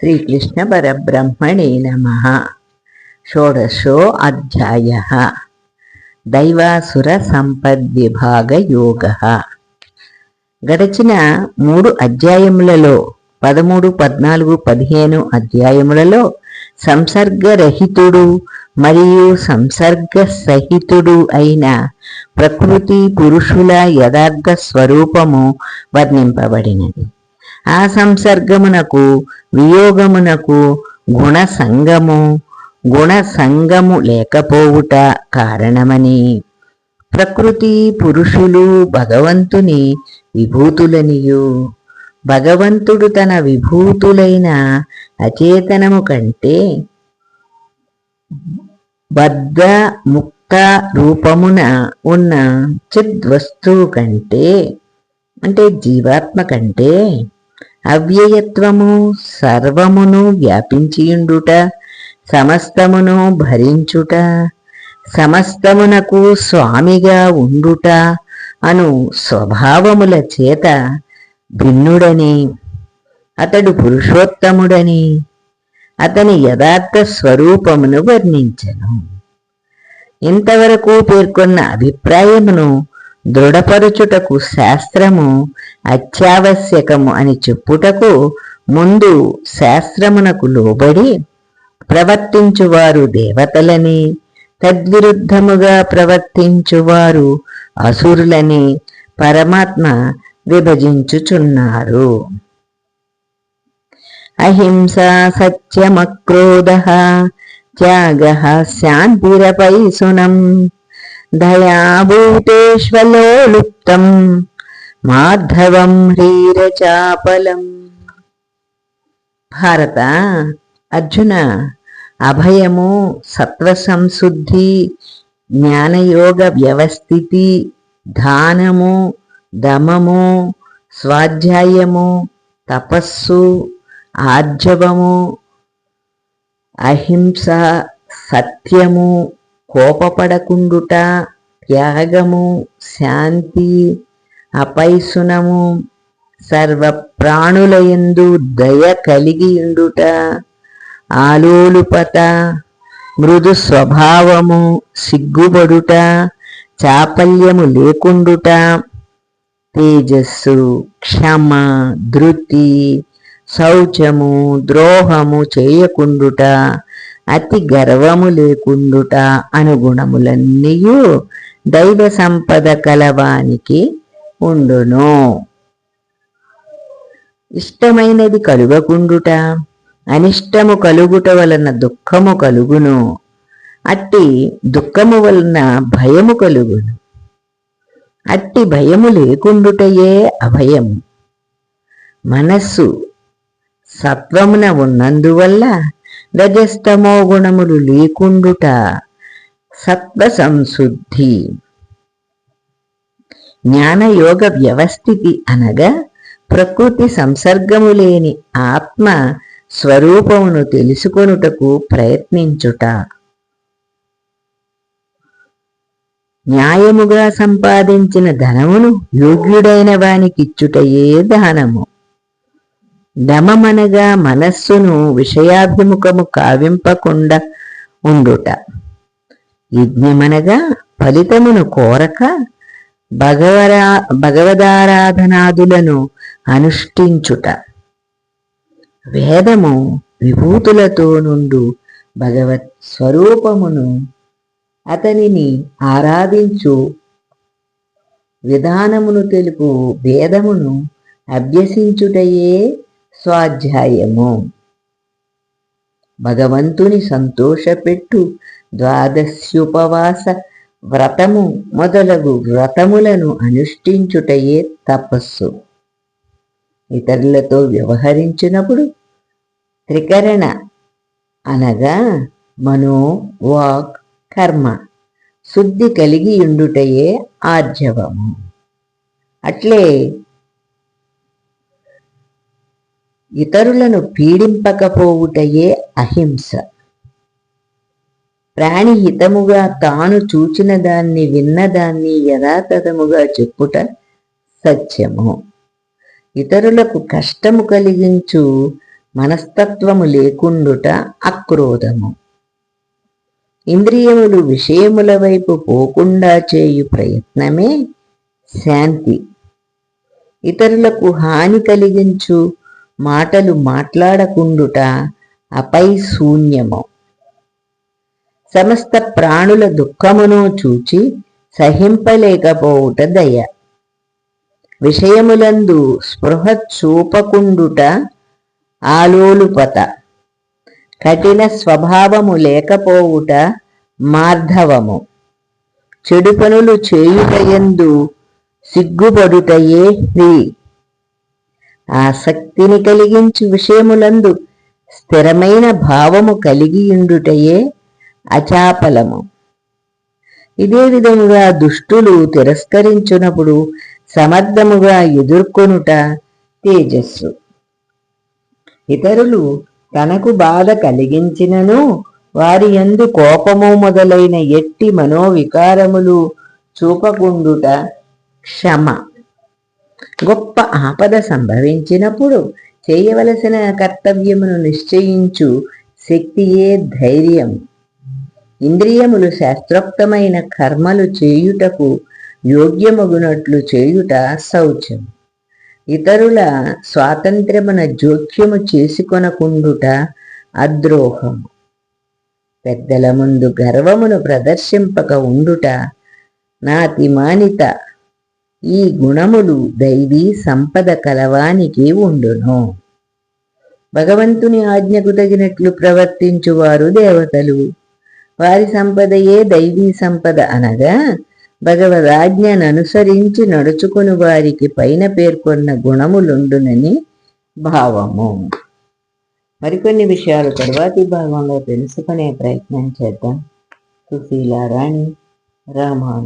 శ్రీకృష్ణ పరబ్రహ్మణే నమ. షోడశో అధ్యాయ. దైవాసుర సంపద్విభాగ యోగ గడచిన మూడు అధ్యాయములలో పదమూడు పద్నాలుగు పదిహేను అధ్యాయములలో సంసర్గరహితుడు మరియు సంసర్గ సహితుడు అయిన ప్రకృతి పురుషుల యథార్థ స్వరూపము వర్ణింపబడినది. ఆ సంసర్గమునకు వియోగమునకు గుణ సంగము గుణ సంగము లేకపోవుట కారణమని. ప్రకృతి పురుషులు భగవంతుని విభూతులనియు. భగవంతుడు తన విభూతులైన అచేతనము కంటే బద్ధ ముక్త రూపమున ఉన్న చిద్వస్తువు కంటే అంటే జీవాత్మ కంటే అవ్యయత్వము సర్వమును వ్యాపించియుండుట సమస్తమును భరించుట సమస్తమునకు స్వామిగా ఉండుట అను స్వభావముల చేత భిన్నుడని అతడు పురుషోత్తముడని అతని యథార్థ స్వరూపమును వర్ణించను. ఇంతవరకు పేర్కొన్న అభిప్రాయమును దృఢపరుచుటకు శాస్త్రము అత్యావశ్యకము అని చెప్పుటకు ముందు శాస్త్రమునకు లోబడి ప్రవర్తించువారు దేవతలని తద్విరుద్ధముగా ప్రవర్తించువారు అసురులని పరమాత్మ విభజించుచున్నారు. అహింస సత్యమక్రోధ త్యాగ శాంతిరపైసునం దయాభూతేష్వలోలుప్తం మాధవం హ్రీరచాపలం భారత అర్జున అభయము సత్వ సంశుద్ధి జ్ఞానయోగ వ్యవస్థితి ధానము దమము స్వాధ్యాయము తపస్సు ఆర్జవము అహింస సత్యము కోపపడకుండుట త్యాగము శాంతి అపైసునము సర్వ ప్రాణులయందు దయ కలిగియుండుట ఆలోలుపత మృదు స్వభావము సిగ్గుబడుట చాపల్యము లేకుండుట తేజస్సు క్షమ ధృతి శౌచము ద్రోహము చేయకుండుట అతి గర్వము లేకుండుట అనుగుణములన్నీ దైవ సంపద కలవానికి ఉండును. ఇష్టమైనది కలుగకుండుట అనిష్టము కలుగుట వలన దుఃఖము కలుగును. అట్టి దుఃఖము వలన భయము కలుగును. అట్టి భయము లేకుండుటయే అభయము. మనస్సు సత్వమున ఉన్నందువల్ల రజస్తమో గుణములు లేకుండుట సత్వ సంశుద్ధి జ్ఞానయోగ వ్యవస్థితి అనగా ప్రకృతి సంసర్గము లేని ఆత్మ స్వరూపమును తెలుసుకొనుటకు ప్రయత్నించుట. న్యాయముగా సంపాదించిన ధనమును యోగ్యుడైన వానికిచ్చుటయే దానము. దమమనగా మనస్సును విషయాభిముఖము కావింపకుండా ఉండుట. యజ్ఞమనగా ఫలితమును కోరక భగవరా భగవదారాధనాదులను అనుష్ఠించుట. వేదము విభూతులతో నుండు భగవత్ స్వరూపమును అతనిని ఆరాధించు విధానమును తెలుపు భేదమును అభ్యసించుటయే స్వాధ్యాయము. భగవంతుని సంతోషపెట్టు. ద్వాదశ్యుపవాస వ్రతము మొదలగు వ్రతములను అనుష్ఠించుటయే తపస్సు. ఇతరులతో వ్యవహరించినప్పుడు త్రికరణ అనగా మనో వాక్ కర్మ శుద్ధి కలిగి ఉండుటయే ఆర్జవము. అట్లే ఇతరులను పీడింపకపోవుటయే అహింస. ప్రాణి హితముగా తాను చూచిన దాన్ని విన్నదాన్ని యథాతథముగా చెప్పుట సత్యము. ఇతరులకు కష్టము కలిగించు మనస్తత్వము లేకుండుట అక్రోధము. ఇంద్రియములు విషయముల వైపు పోకుండా చేయు ప్రయత్నమే శాంతి. ఇతరులకు హాని కలిగించు మాటలు మాట్లాడకుండుట అపై శూన్యము సమస్త ప్రాణుల దుఃఖమును చూచి సహింపలేకపోవుట దయ. విషయములందు స్పృహ చూపకుండుట ఆలోలుపత. కఠిన స్వభావము లేకపోవుట మార్ధవము. చెడు పనులు చేయుటయందు సిగ్గుపడుటయే హ్రీ ఆసక్తిని కలిగించు విషయములందు స్థిరమైన భావము కలిగి ఉండుటయే అచాపలము. ఇదే విధముగా దుష్టులు తిరస్కరించునప్పుడు సమర్థముగా ఎదుర్కొనుట తేజస్సు. ఇతరులు తనకు బాధ కలిగించినను వారి యందు కోపము మొదలైన ఎట్టి మనోవికారములు చూపకుండుట క్షమ. గొప్ప ఆపద సంభవించినప్పుడు చేయవలసిన కర్తవ్యమును నిశ్చయించు శక్తియే ధైర్యం. ఇంద్రియములు శాస్త్రోక్తమైన కర్మలు చేయుటకు యోగ్యమగునట్లు చేయుట శౌచం. ఇతరుల స్వాతంత్ర్యమున జోక్యము చేసుకొనకుండుట అద్రోహము పెద్దల ముందు గర్వమును ప్రదర్శింపక ఉండుట నాతిమానిత ఈ గుణములు దైవీ సంపద కలవానికి ఉండును. భగవంతుని ఆజ్ఞకు తగినట్లు ప్రవర్తించువారు దేవతలు. వారి సంపదయే దైవీ సంపద అనగా భగవదాజ్ఞను అనుసరించి నడుచుకుని వారికి పైన పేర్కొన్న గుణములుండునని భావము. మరికొన్ని విషయాలు తరువాతి భాగంలో తెలుసుకునే ప్రయత్నం చేద్దాం. సుశీలారాణి రామాను